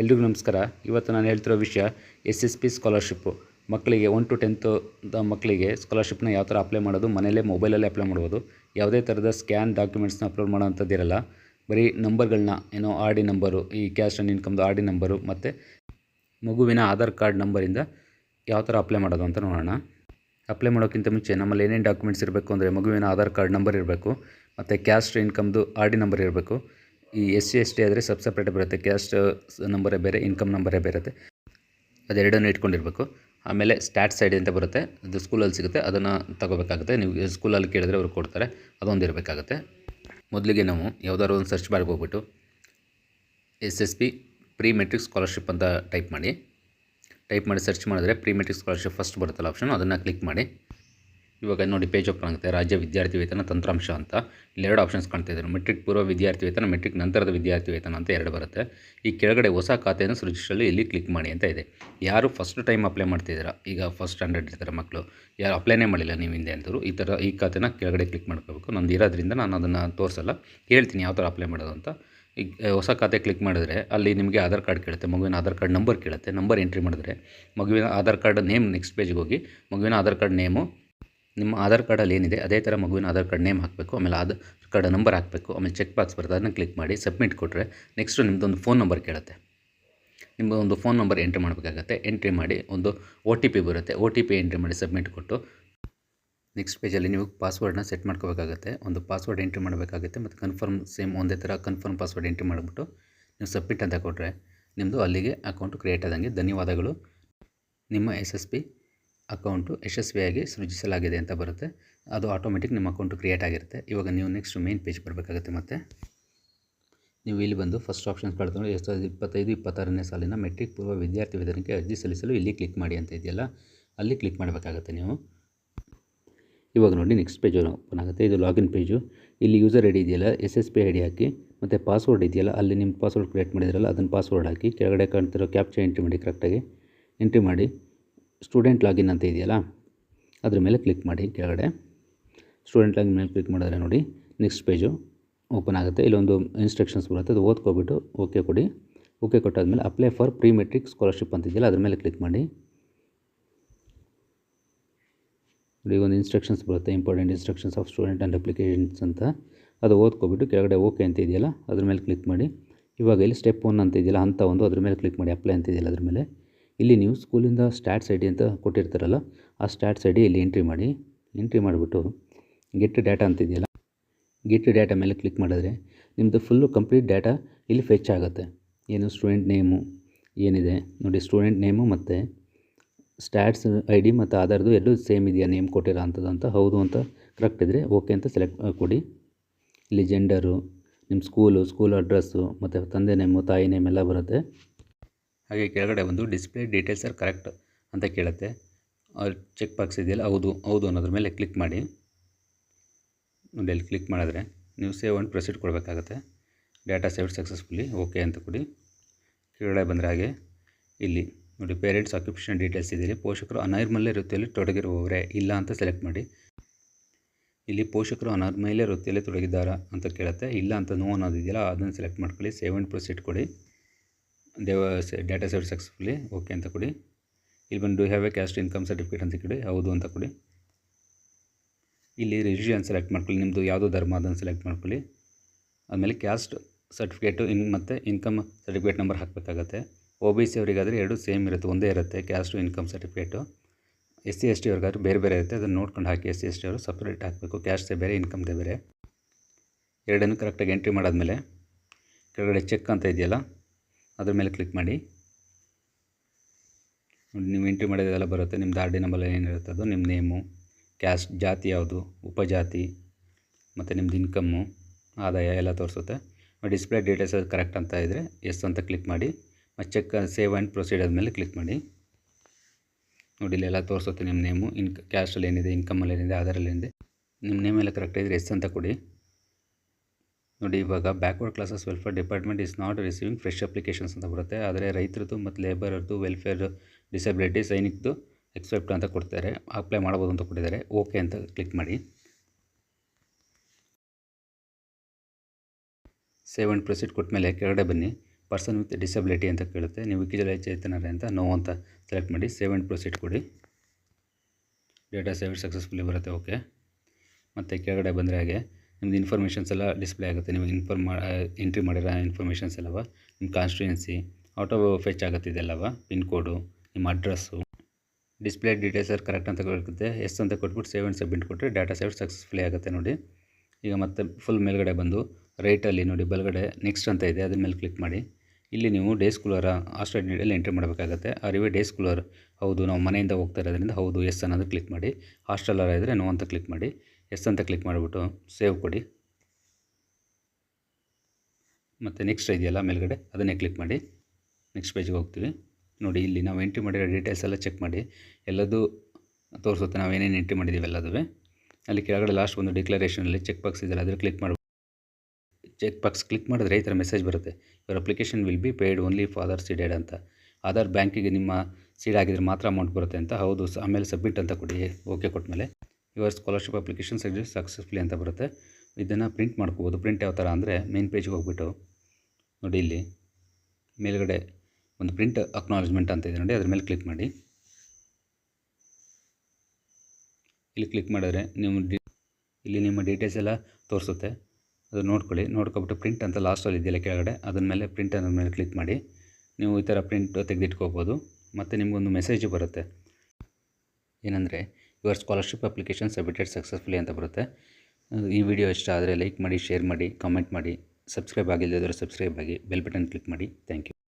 ಎಲ್ರಿಗೂ ನಮಸ್ಕಾರ. ಇವತ್ತು ನಾನು ಹೇಳ್ತಿರೋ ವಿಷಯ ಎಸ್ ಎಸ್ ಪಿ ಸ್ಕಾಲರ್ಶಿಪ್ಪು. ಮಕ್ಕಳಿಗೆ ಒನ್ ಟು ಟೆಂತ್ ಮಕ್ಕಳಿಗೆ ಸ್ಕಾಲರ್ಶಿಪ್ನ ಯಾವ ಥರ ಅಪ್ಲೈ ಮಾಡೋದು, ಮನೆಯಲ್ಲೇ ಮೊಬೈಲಲ್ಲೇ ಅಪ್ಲೈ ಮಾಡ್ಬೋದು. ಯಾವುದೇ ಥರದ ಸ್ಕ್ಯಾನ್ ಡಾಕ್ಯುಮೆಂಟ್ಸ್ನ ಅಪ್ಲೋಡ್ ಮಾಡೋ ಅಂಥದ್ದಿರಲ್ಲ. ಬರೀ ನಂಬರ್ಗಳನ್ನ, ಏನೋ ಆರ್ ಡಿ ನಂಬರು, ಈ ಕ್ಯಾಶ್ ಆ್ಯಂಡ್ ಇನ್ಕಮ್ದು ಆರ್ ಡಿ ನಂಬರು, ಮತ್ತು ಮಗುವಿನ ಆಧಾರ್ ಕಾರ್ಡ್ ನಂಬರಿಂದ ಯಾವ ಥರ ಅಪ್ಲೈ ಮಾಡೋದು ಅಂತ ನೋಡೋಣ. ಅಪ್ಲೈ ಮಾಡೋಕ್ಕಿಂತ ಮುಂಚೆ ನಮ್ಮಲ್ಲಿ ಏನೇನು ಡಾಕ್ಯುಮೆಂಟ್ಸ್ ಇರಬೇಕು ಅಂದರೆ ಮಗುವಿನ ಆಧಾರ್ ಕಾರ್ಡ್ ನಂಬರ್ ಇರಬೇಕು, ಮತ್ತು ಕ್ಯಾಸ್ಟ್ ಇನ್ಕಮ್ದು ಆರ್ ಡಿ ನಂಬರ್ ಇರಬೇಕು. ಈ ಎಸ್ ಸಿ, ಎಸ್ ಟಿ ಆದರೆ ಸಬ್ ಸಪ್ರೇಟ್ ಬರುತ್ತೆ. ಕ್ಯಾಸ್ಟ್ ನಂಬರೇ ಬೇರೆ ಇನ್ಕಮ್ ನಂಬರೇ ಬೇರೆ. ಅದೆರಡನ್ನು ಇಟ್ಕೊಂಡಿರಬೇಕು. ಆಮೇಲೆ ಸ್ಟ್ಯಾಟ್ ಸೈಡ್ ಅಂತ ಬರುತ್ತೆ. ಅದು ಸ್ಕೂಲಲ್ಲಿ ಸಿಗುತ್ತೆ. ಅದನ್ನು ತಗೋಬೇಕಾಗುತ್ತೆ. ನೀವು ಸ್ಕೂಲಲ್ಲಿ ಕೇಳಿದ್ರೆ ಅವ್ರು ಕೊಡ್ತಾರೆ. ಅದೊಂದು ಇರಬೇಕಾಗುತ್ತೆ. ಮೊದಲಿಗೆ ನಾವು ಯಾವುದಾದ್ರು ಒಂದು ಸರ್ಚ್ ಬಾರ್ಗೆ ಹೋಗ್ಬಿಟ್ಟು S S P pre metric scholarship ಅಂತ ಟೈಪ್ ಮಾಡಿ. ಟೈಪ್ ಮಾಡಿ ಸರ್ಚ್ ಮಾಡಿದ್ರೆ ಪ್ರೀ ಮೆಟ್ರಿಕ್ ಸ್ಕಾಲರ್ಶಿಪ್ ಫಸ್ಟ್ ಬರುತ್ತಲ್ಲ ಆಪ್ಷನ್ ಅದನ್ನು ಕ್ಲಿಕ್ ಮಾಡಿ. ಇವಾಗ ನೋಡಿ ಪೇಜ್ ಓಪನ್ ಆಗುತ್ತೆ. ರಾಜ್ಯ ವಿದ್ಯಾರ್ಥಿ ವೇತನ ತಂತ್ರಾಂಶ ಅಂತ. ಎರಡು ಆಪ್ಷನ್ಸ್ ಕಾಣ್ತಾ ಇದ್ದಾರೆ ಮೆಟ್ರಿಕ್ ಪೂರ್ವ ವಿದ್ಯಾರ್ಥಿ ವೇತನ ಮೆಟ್ರಿಕ್ ನಂತರದ ವಿದ್ಯಾರ್ಥಿ ವೇತನ ಅಂತ ಎರಡು ಬರುತ್ತೆ. ಈ ಕೆಳಗಡೆ ಹೊಸ ಖಾತೆಯನ್ನು ಸೃಷ್ಟಿಸಲು ಇಲ್ಲಿ ಕ್ಲಿಕ್ ಮಾಡಿ ಅಂತ ಇದೆ. ಯಾರು ಫಸ್ಟ್ ಟೈಮ್ ಅಪ್ಲೈ ಮಾಡ್ತಿದ್ದೀರಾ? ಈಗ ಫಸ್ಟ್ ಸ್ಟ್ಯಾಂಡರ್ಡ್ ಇರ್ತಾರೆ ಮಕ್ಕಳು ಯಾರು ಅಪ್ಲೈನೇ ಮಾಡಿಲ್ಲ ನೀವು ಹಿಂದೆ ಅಂತರು ಈ ಥರ ಈ ಖಾತೆನ ಕೆಳಗಡೆ ಕ್ಲಿಕ್ ಮಾಡ್ಕೋಬೇಕು. ನಂದು ಇರೋದ್ರಿಂದ ನಾನು ಅದನ್ನು ತೋರಿಸಲ್ಲ. ಹೇಳ್ತೀನಿ ಯಾವ ಥರ ಅಪ್ಲೈ ಮಾಡೋದು ಅಂತ. ಈಗ ಹೊಸ ಖಾತೆ ಕ್ಲಿಕ್ ಮಾಡಿದ್ರೆ ಅಲ್ಲಿ ನಿಮಗೆ ಆಧಾರ್ ಕಾರ್ಡ್ ಕೇಳುತ್ತೆ. ಮಗುವಿನ ಆಧಾರ್ ಕಾರ್ಡ್ ನಂಬರ್ ಕೇಳುತ್ತೆ. ನಂಬರ್ ಎಂಟ್ರಿ ಮಾಡಿದ್ರೆ ಮಗುವಿನ ಆಧಾರ್ ಕಾರ್ಡ್ ನೇಮ್ ನೆಕ್ಸ್ಟ್ ಪೇಜ್ಗೆ ಹೋಗಿ ಮಗುವಿನ ಆಧಾರ್ ಕಾರ್ಡ್ ನೇಮು ನಿಮ್ಮ ಆಧಾರ್ ಕಾರ್ಡಲ್ಲಿ ಏನಿದೆ, ಅದೇ ಥರ ಮಗುವಿನ ಆಧಾರ್ ಕಾರ್ಡ್ ನೇಮ್ ಹಾಕಬೇಕು, ಆಮೇಲೆ ಆಧಾರ್ ಕಾರ್ಡ್ ನಂಬರ್ ಹಾಕಬೇಕು, ಆಮೇಲೆ ಚೆಕ್ ಬಾಕ್ಸ್ ಬರುತ್ತೆ ಅದನ್ನು ಕ್ಲಿಕ್ ಮಾಡಿ ಸಬ್ಮಿಟ್ ಕೊಟ್ಟರೆ ನೆಕ್ಸ್ಟು ನಿಮ್ಮದೊಂದು ಫೋನ್ ನಂಬರ್ ಕೇಳುತ್ತೆ. ನಿಮ್ಮ ಒಂದು ಫೋನ್ ನಂಬರ್ ಎಂಟ್ರಿ ಮಾಡಬೇಕಾಗತ್ತೆ, ಎಂಟ್ರಿ ಮಾಡಿ ಒಂದು ಒ ಟಿ ಪಿ ಬರುತ್ತೆ, ಒ ಟಿ ಪಿ ಎಂಟ್ರಿ ಮಾಡಿ ಸಬ್ಮಿಟ್ ಕೊಟ್ಟು ನೆಕ್ಸ್ಟ್ ಪೇಜಲ್ಲಿ ನೀವು ಪಾಸ್ವರ್ಡನ್ನ ಸೆಟ್ ಮಾಡ್ಕೋಬೇಕಾಗುತ್ತೆ, ಒಂದು ಪಾಸ್ವರ್ಡ್ ಎಂಟ್ರಿ ಮಾಡಬೇಕಾಗುತ್ತೆ, ಮತ್ತು ಕನ್ಫರ್ಮ್ ಸೇಮ್ ಒಂದೇ ಥರ ಕನ್ಫರ್ಮ್ ಪಾಸ್ವರ್ಡ್ ಎಂಟ್ರಿ ಮಾಡಿಬಿಟ್ಟು ನೀವು ಸಬ್ಮಿಟ್ ಅಂತ ಕೊಟ್ಟರೆ ನಿಮ್ಮದು ಅಲ್ಲಿಗೆ ಅಕೌಂಟು ಕ್ರಿಯೇಟ್ ಆದಂಗೆ ಧನ್ಯವಾದಗಳು. ನಿಮ್ಮ ಎಸ್ ಎಸ್ ಪಿ ಅಕೌಂಟು ಯಶಸ್ವಿಯಾಗಿ ಸೃಜಿಸಲಾಗಿದೆ ಅಂತ ಬರುತ್ತೆ. ಅದು ಆಟೋಮೆಟಿಕ್ ನಿಮ್ಮ ಅಕೌಂಟು ಕ್ರಿಯೇಟ್ ಆಗಿರುತ್ತೆ. ಇವಾಗ ನೀವು ನೆಕ್ಸ್ಟ್ ಮೇನ್ ಪೇಜ್ ಬರಬೇಕಾಗುತ್ತೆ ಮತ್ತೆ. ನೀವು ಇಲ್ಲಿ ಬಂದು ಫಸ್ಟ್ ಆಪ್ಷನ್ ಕಳೆದು ಎರಡು ಸಾವಿರದ ಇಪ್ಪತ್ತೈದು, ಇಪ್ಪತ್ತಾರನೇ ಸಾಲಿನ ಮೆಟ್ರಿಕ್ ಪೂರ್ವ ವಿದ್ಯಾರ್ಥಿ ವೇತನಕ್ಕೆ ಅರ್ಜಿ ಸಲ್ಲಿಸಲು ಇಲ್ಲಿ ಕ್ಲಿಕ್ ಮಾಡಿ ಅಂತ ಇದೆಯಲ್ಲ, ಅಲ್ಲಿ ಕ್ಲಿಕ್ ಮಾಡಬೇಕಾಗುತ್ತೆ ನೀವು. ಇವಾಗ ನೋಡಿ ನೆಕ್ಸ್ಟ್ ಪೇಜ್ ಓಪನ್ ಆಗುತ್ತೆ. ಇದು ಲಾಗಿನ್ ಪೇಜು. ಇಲ್ಲಿ ಯೂಸರ್ ಐ ಡಿ ಇದೆಯಲ್ಲ, S S P I D ಹಾಕಿ, ಮತ್ತು ಪಾಸ್ವರ್ಡ್ ಇದೆಯಲ್ಲ, ಅಲ್ಲಿ ನಿಮ್ಮ ಪಾಸ್ವರ್ಡ್ ಕ್ರಿಯೇಟ್ ಮಾಡಿದ್ರಲ್ಲ, ಅದನ್ನು ಪಾಸ್ವರ್ಡ್ ಹಾಕಿ, ಕೆಳಗಡೆ ಕಾಣ್ತಿರೋ ಕ್ಯಾಪ್ಚರ್ ಎಂಟ್ರಿ ಮಾಡಿ ಕರೆಕ್ಟಾಗಿ. ಎಂಟ್ರಿ ಮಾಡಿ. ಸ್ಟೂಡೆಂಟ್ ಲಾಗಿನ್ ಅಂತ ಇದೆಯಲ್ಲ, ಅದ್ರ ಮೇಲೆ ಕ್ಲಿಕ್ ಮಾಡಿ ಕೆಳಗಡೆ. ಸ್ಟೂಡೆಂಟ್ ಲಾಗಿನ್ ಮೇಲೆ ಕ್ಲಿಕ್ ಮಾಡಿದ್ರೆ ನೋಡಿ ನೆಕ್ಸ್ಟ್ ಪೇಜು ಓಪನ್ ಆಗುತ್ತೆ. ಇಲ್ಲೊಂದು ಇನ್ಸ್ಟ್ರಕ್ಷನ್ಸ್ ಬರುತ್ತೆ, ಅದು ಓದ್ಕೊಬಿಟ್ಟು ಓಕೆ ಕೊಡಿ. Okay ಕೊಟ್ಟಾದಮೇಲೆ apply for pre metric scholarship ಅಂತ ಇದೆಯಲ್ಲ, ಅದ್ರ ಮೇಲೆ ಕ್ಲಿಕ್ ಮಾಡಿ. ನೋಡಿ ಒಂದು ಇನ್ಸ್ಟ್ರಕ್ಷನ್ಸ್ ಬರುತ್ತೆ important instructions of student and applications ಅಂತ. ಅದು ಓದ್ಕೊಬಿಟ್ಟು ಕೆಳಗಡೆ ಓಕೆ ಅಂತ ಇದೆಯಲ್ಲ, ಅದ್ರ ಮೇಲೆ ಕ್ಲಿಕ್ ಮಾಡಿ. ಇವಾಗ ಇಲ್ಲಿ ಸ್ಟೆಪ್ ಒನ್ ಅಂತ ಇದೆಯಲ್ಲ, ಅಂತ ಒಂದು ಅದ್ರ ಮೇಲೆ ಕ್ಲಿಕ್ ಮಾಡಿ ಅಪ್ಲೈ ಅಂತ ಇದೆಯಲ್ಲ ಅದ್ರ ಮೇಲೆ. ಇಲ್ಲಿ ನೀವು ಸ್ಕೂಲಿಂದ ಸ್ಟ್ಯಾಟ್ಸ್ ಐ ಡಿ ಅಂತ ಕೊಟ್ಟಿರ್ತಾರಲ್ಲ, ಆ ಸ್ಟ್ಯಾಟ್ಸ್ ಐ ಡಿ ಇಲ್ಲಿ ಎಂಟ್ರಿ ಮಾಡಿ, ಎಂಟ್ರಿ ಮಾಡಿಬಿಟ್ಟು ಗೆಟ್ ಡೇಟಾ ಅಂತಿದೆಯಲ್ಲ ಗೆಟ್ ಡೇಟಾ ಮೇಲೆ ಕ್ಲಿಕ್ ಮಾಡಿದ್ರೆ ನಿಮ್ಮದು ಫುಲ್ಲು ಕಂಪ್ಲೀಟ್ ಡೇಟಾ ಇಲ್ಲಿ ಫೆಚ್ ಆಗುತ್ತೆ. ಏನು ಸ್ಟೂಡೆಂಟ್ ನೇಮು ಏನಿದೆ, ನೋಡಿ ಸ್ಟೂಡೆಂಟ್ ನೇಮು ಮತ್ತು ಸ್ಟ್ಯಾಟ್ಸ್ ಐ ಡಿ ಮತ್ತು ಆಧಾರ್ದು ಎರಡು ಸೇಮ್ ಇದೆಯಾ ನೇಮ್ ಕೊಟ್ಟಿರೋ ಅಂಥದ್ದು ಅಂತ, ಹೌದು ಅಂತ ಕರೆಕ್ಟ್ ಇದ್ದರೆ ಓಕೆ ಅಂತ ಸೆಲೆಕ್ಟ್ ಕೊಡಿ. ಇಲ್ಲಿ ಜೆಂಡರು ನಿಮ್ಮ ಸ್ಕೂಲು ಸ್ಕೂಲ್ ಅಡ್ರೆಸ್ಸು ಮತ್ತು ತಂದೆ ನೇಮು ತಾಯಿ ನೇಮ್ ಎಲ್ಲ ಬರುತ್ತೆ. ಹಾಗೆ ಕೆಳಗಡೆ ಬಂದು ಡಿಸ್ಪ್ಲೇ ಡೀಟೇಲ್ಸ್ ಆರ್ ಕರೆಕ್ಟ್ ಅಂತ ಕೇಳುತ್ತೆ. ಚೆಕ್ ಬಾಕ್ಸ್ ಇದೆಯಲ್ಲ, ಹೌದು ಹೌದು ಅನ್ನೋದ್ರ ಮೇಲೆ ಕ್ಲಿಕ್ ಮಾಡಿ. ನೋಡಿ, ಅಲ್ಲಿ ಕ್ಲಿಕ್ ಮಾಡಿದ್ರೆ ನೀವು ಸೇವ್ ಅಂಡ್ ಪ್ರೊಸೀಡ್ ಕೊಡಬೇಕಾಗತ್ತೆ. ಡೇಟಾ ಸೇವ್ಡ್ ಸಕ್ಸಸ್ಫುಲಿ ಓಕೆ ಅಂತ ಕೊಡಿ. ಕೆಳಗಡೆ ಬಂದರೆ ಹಾಗೆ, ಇಲ್ಲಿ ನೋಡಿ ಪೇರೆಂಟ್ಸ್ ಆಕ್ಯುಪೇಷನ್ ಡೀಟೇಲ್ಸ್ ಇದೆಯಲ್ಲಿ, ಪೋಷಕರು ಅನೈರ್ಮಲ್ಯ ವೃತ್ತಿಯಲ್ಲಿ ತೊಡಗಿರುವವರೇ ಇಲ್ಲ ಅಂತ ಸೆಲೆಕ್ಟ್ ಮಾಡಿ. ಇಲ್ಲಿ ಪೋಷಕರು ಅನೈರ್ಮಲ್ಯ ವೃತ್ತಿಯಲ್ಲಿ ತೊಡಗಿದ್ದಾರಾ ಅಂತ ಕೇಳುತ್ತೆ, ಇಲ್ಲ ಅಂತ ನೋ ಅನ್ನೋದಿದೆಯಲ್ಲ, ಅದನ್ನು ಸೆಲೆಕ್ಟ್ ಮಾಡ್ಕೊಳ್ಳಿ ಸೇವ್ ಅಂಡ್ ಪ್ರೊಸೀಡ್ ಕೊಡಿ. ದೇವ ಡೇಟಾ ಸೇವ್ ಸಕ್ಸಸ್ಫುಲಿ ಓಕೆ ಅಂತ ಕೊಡಿ. ಇಲ್ಲಿ ಬಂದು do have a caste income certificate ಅಂತ ಕೊಡಿ ಹೌದು ಅಂತ ಕೊಡಿ. ಇಲ್ಲಿ ರಿಲಿಜಿಯನ್ ಸೆಲೆಕ್ಟ್ ಮಾಡ್ಕೊಳ್ಳಿ. ನಿಮ್ಮದು ಯಾವುದೋ ಧರ್ಮ ಅದನ್ನು ಸೆಲೆಕ್ಟ್ ಮಾಡ್ಕೊಳ್ಳಿ. ಆಮೇಲೆ ಕ್ಯಾಸ್ಟ್ ಸರ್ಟಿಫಿಕೇಟು ಇನ್ ಮತ್ತು ಇನ್ಕಮ್ ಸರ್ಟಿಫಿಕೇಟ್ ನಂಬರ್ ಹಾಕಬೇಕಾಗತ್ತೆ. ಒ ಬಿ ಸಿ ಅವರಿಗಾದರೆ ಎರಡು ಸೇಮ್ ಇರುತ್ತೆ. ಒಂದೇ ಇರುತ್ತೆ caste income certificate S C S T ಅವ್ರಿಗಾದ್ರೆ ಬೇರೆ ಬೇರೆ ಇರುತ್ತೆ. ಅದನ್ನು ನೋಡ್ಕೊಂಡು ಹಾಕಿ ಎಸ್ ಸಿ ಎಸ್ ಟಿ ಅವರು ಸಪ್ರೇಟ್ ಹಾಕಬೇಕು. ಕ್ಯಾಶ್ದೇ ಬೇರೆ ಇನ್ಕಮ್ದೇ ಬೇರೆ. ಎರಡನ್ನೂ ಕರೆಕ್ಟಾಗಿ ಎಂಟ್ರಿ ಮಾಡಾದಮೇಲೆ ಕೆಳಗಡೆ ಚೆಕ್ ಅಂತ ಇದೆಯಲ್ಲ ಅದ್ರ ಮೇಲೆ ಕ್ಲಿಕ್ ಮಾಡಿ. ನೀವು ಎಂಟ್ರಿ ಮಾಡಿದೆಲ್ಲ ಬರುತ್ತೆ. ನಿಮ್ಮದು ಆರ್ ಡಿ ನಂಬರ್ ಏನಿರುತ್ತೆ ಅದು? ನಿಮ್ಮ ನೇಮು ಕ್ಯಾಸ್ಟ್ ಜಾತಿ ಯಾವುದು? ಉಪಜಾತಿ, ಮತ್ತು ನಿಮ್ಮದು ಇನ್ಕಮ್ಮು ಆದಾಯ ಎಲ್ಲ ತೋರಿಸುತ್ತೆ. ಡಿಸ್ಪ್ಲೇ ಡೀಟೇಲ್ಸ್ ಅದು ಕರೆಕ್ಟ್ ಅಂತ ಇದ್ದರೆ ಎಸ್ ಅಂತ ಕ್ಲಿಕ್ ಮಾಡಿ. ಮತ್ತು ಚೆಕ್ ಸೇವ್ ಆ್ಯಂಡ್ ಪ್ರೊಸೀಡ್ ಆದಮೇಲೆ ಕ್ಲಿಕ್ ಮಾಡಿ. ನೋಡಿ, ಇಲ್ಲೆಲ್ಲ ತೋರಿಸುತ್ತೆ ನಿಮ್ಮ ನೇಮು ಇನ್ ಕ್ಯಾಸ್ಟಲ್ಲಿ ಏನಿದೆ ಇನ್ಕಮಲ್ಲಿ ಏನಿದೆ ಆಧಾರಲ್ಲಿ ಏನಿದೆ. ನಿಮ್ಮ ನೇಮೆಲ್ಲ ಕರೆಕ್ಟ್ ಇದ್ದರೆ ಎಸ್ ಅಂತ ಕೊಡಿ. ನೋಡಿ, ಇವಾಗ backward classes welfare department is not receiving fresh applications ಅಂತ ಬರುತ್ತೆ. ಆದರೆ ರೈತರದ್ದು ಮತ್ತು ಲೇಬರದ್ದು ವೆಲ್ಫೇರ್ ಡಿಸಬಿಲಿಟಿ ಸೈನಿಕ್ದು ಎಕ್ಸೆಪ್ಟ್ ಅಂತ ಕೊಡ್ತಾರೆ. ಅಪ್ಲೈ ಮಾಡ್ಬೋದು ಅಂತ ಕೊಟ್ಟಿದ್ದಾರೆ. ಓಕೆ ಅಂತ ಕ್ಲಿಕ್ ಮಾಡಿ. ಸೇವ್ ಆ್ಯಂಡ್ ಪ್ರೊಸೀಡ್ ಕೊಟ್ಟ ಮೇಲೆ ಕೆಳಗಡೆ ಬನ್ನಿ. ಪರ್ಸನ್ ವಿತ್ ಡಿಸಬಿಲಿಟಿ ಅಂತ ಕೇಳುತ್ತೆ. ನೀವು ವಿಕಲಚೇತನರೇ ಅಂತ ನೋ ಅಂತ ಸೆಲೆಕ್ಟ್ ಮಾಡಿ. ಸೇವ್ ಆ್ಯಂಡ್ ಪ್ರೊಸೀಡ್ ಕೊಡಿ. ಡೇಟಾ ಸೇವ್ ಸಕ್ಸಸ್ಫುಲಿ ಬರುತ್ತೆ. ಓಕೆ ಮತ್ತು ಕೆಳಗಡೆ ಬಂದರೆ ಹಾಗೆ ನಿಮ್ಮದು ಇನ್ಫಾರ್ಮೇಷನ್ಸ್ ಎಲ್ಲ ಡಿಸ್ಪ್ಲೇ ಆಗುತ್ತೆ. ನಿಮಗೆ ಇನ್ಫಾರ್ಮ್ ಎಂಟ್ರಿ ಮಾಡಿರೋ ಇನ್ಫಾರ್ಮೇಷನ್ಸ್ ಎಲ್ಲವ ನಿಮ್ಮ ಕಾನ್ಸ್ಟಿಟ್ಯೂನ್ಸಿ ಆಟೋ ಫೆಚ್ ಆಗುತ್ತೆ ಇದೆಲ್ಲವ ಪಿನ್ ಕೋಡು ನಿಮ್ಮ ಅಡ್ರೆಸ್ಸು ಡಿಸ್ಪ್ಲೇ ಡೀಟೇಲ್ಸ್ ಎಲ್ಲ ಕರೆಕ್ಟ್ ಅಂತ ಕೇಳುತ್ತೆ ಎಸ್ ಅಂತ ಕೊಟ್ಬಿಟ್ಟು ಸೇವ್ ಆ್ಯಂಡ್ ಸಬ್ಮಿಟ್ ಕೊಟ್ಟರೆ ಡಾಟಾ ಸೇವ್ ಸಕ್ಸಸ್ಫುಲಿ ಆಗುತ್ತೆ ನೋಡಿ. ಈಗ ಮತ್ತೆ ಫುಲ್ ಮೇಲ್ಗಡೆ ಬಂದು ರೈಟಲ್ಲಿ ನೋಡಿ, ಬಲಗಡೆ ನೆಕ್ಸ್ಟ್ ಅಂತ ಇದೆ, ಅದ್ರ ಮೇಲೆ ಕ್ಲಿಕ್ ಮಾಡಿ. ಇಲ್ಲಿ ನೀವು ಡೇ ಸ್ಕೂಲರ ಹಾಸ್ಟೆಲ್ ನೀಡಲ್ಲಿ ಎಂಟ್ರಿ ಮಾಡಬೇಕಾಗುತ್ತೆ. ಅರಿವೆ ಡೇ ಸ್ಕೂಲರ್ ಹೌದು, ನಾವು ಮನೆಯಿಂದ ಹೋಗ್ತಾ ಇರೋದ್ರಿಂದ ಹೌದು ಎಸ್ ಅನ್ನೋದು ಕ್ಲಿಕ್ ಮಾಡಿ. ಹಾಸ್ಟೆಲರ್ ಇದ್ದರೆ ನೋ ಅಂತ ಕ್ಲಿಕ್ ಮಾಡಿ. ಎಸ್ ಅಂತ ಕ್ಲಿಕ್ ಮಾಡಿಬಿಟ್ಟು ಸೇವ್ ಕೊಡಿ. ಮತ್ತು ನೆಕ್ಸ್ಟ್ ಇದೆಯಲ್ಲ ಮೇಲ್ಗಡೆ, ಅದನ್ನೇ ಕ್ಲಿಕ್ ಮಾಡಿ. ನೆಕ್ಸ್ಟ್ ಪೇಜ್ಗೆ ಹೋಗ್ತೀವಿ. ನೋಡಿ, ಇಲ್ಲಿ ನಾವು ಎಂಟ್ರಿ ಮಾಡಿರೋ ಡೀಟೇಲ್ಸ್ ಎಲ್ಲ ಚೆಕ್ ಮಾಡಿ. ಎಲ್ಲದೂ ತೋರಿಸುತ್ತೆ, ನಾವು ಏನೇನು ಎಂಟ್ರಿ ಮಾಡಿದ್ದೀವಿ ಎಲ್ಲದೂ ಅಲ್ಲಿ ಕೆಳಗಡೆ ಲಾಸ್ಟ್ ಒಂದು ಡಿಕ್ಲರೇಷನಲ್ಲಿ ಚೆಕ್ ಬಾಕ್ಸ್ ಇದೆಯಲ್ಲ ಅದ್ರ ಕ್ಲಿಕ್ ಮಾಡಿ. ಚೆಕ್ ಬಾಕ್ಸ್ ಕ್ಲಿಕ್ ಮಾಡಿದ್ರೆ ಈ ಥರ ಮೆಸೇಜ್ ಬರುತ್ತೆ. Your application will be paid only father seeded ಅಂತ. ಆಧಾರ್ ಬ್ಯಾಂಕಿಗೆ ನಿಮ್ಮ ಸೀಡ್ ಆಗಿದ್ರೆ ಮಾತ್ರ ಅಮೌಂಟ್ ಬರುತ್ತೆ ಅಂತ. ಹೌದು, ಆಮೇಲೆ ಸಬ್ಮಿಟ್ ಅಂತ ಕೊಡಿ. ಓಕೆ ಕೊಟ್ಟಮೇಲೆ ಯುವರ್ ಸ್ಕಾಲರ್ಶಿಪ್ ಅಪ್ಲಿಕೇಶನ್ ಸಕ್ಸಸ್ಫುಲಿ ಅಂತ ಬರುತ್ತೆ. ಇದನ್ನು ಪ್ರಿಂಟ್ ಮಾಡ್ಕೋಬೋದು. ಪ್ರಿಂಟ್ ಯಾವ ಥರ ಅಂದರೆ ಮೇನ್ ಪೇಜ್ಗೆ ಹೋಗ್ಬಿಟ್ಟು ನೋಡಿ ಇಲ್ಲಿ ಮೇಲ್ಗಡೆ ಒಂದು ಪ್ರಿಂಟ್ ಅಕ್ನಾಲಜ್ಮೆಂಟ್ ಅಂತ ಇದೆ ನೋಡಿ. ಅದ್ರ ಮೇಲೆ ಕ್ಲಿಕ್ ಮಾಡಿ. ಇಲ್ಲಿ ಕ್ಲಿಕ್ ಮಾಡಿದ್ರೆ ನಿಮ್ಮ ಇಲ್ಲಿ ನಿಮ್ಮ ಡೀಟೇಲ್ಸ್ ಎಲ್ಲ ತೋರಿಸುತ್ತೆ. ಅದು ನೋಡ್ಕೊಳ್ಳಿ. ನೋಡ್ಕೊಬಿಟ್ಟು ಪ್ರಿಂಟ್ ಅಂತ ಲಾಸ್ಟಲ್ಲಿ ಇದೆಯಲ್ಲ ಕೆಳಗಡೆ. ಅದನ್ನ ಮೇಲೆ ಪ್ರಿಂಟ್ ಅನ್ನೋದ್ರ ಮೇಲೆ ಕ್ಲಿಕ್ ಮಾಡಿ. ನೀವು ಈ ಥರ ಪ್ರಿಂಟ್ ತೆಗೆದಿಟ್ಕೋಬೋದು. ಮತ್ತು ನಿಮಗೊಂದು ಮೆಸೇಜು ಬರುತ್ತೆ. ಏನಂದರೆ your scholarship application submitted successfully ಅಂತ ಬರುತ್ತೆ. ಈ ವಿಡಿಯೋ ಇಷ್ಟ ಆದರೆ ಲೈಕ್ ಮಾಡಿ ಶೇರ್ ಮಾಡಿ ಕಾಮೆಂಟ್ ಮಾಡಿ ಸಬ್ಸ್ಕ್ರೈಬ್ ಆಗಿಲ್ಲದಿದ್ದರೆ ಸಬ್ಸ್ಕ್ರೈಬ್ ಆಗಿ ಬೆಲ್ ಬಟನ್ ಕ್ಲಿಕ್ ಮಾಡಿ. Thank you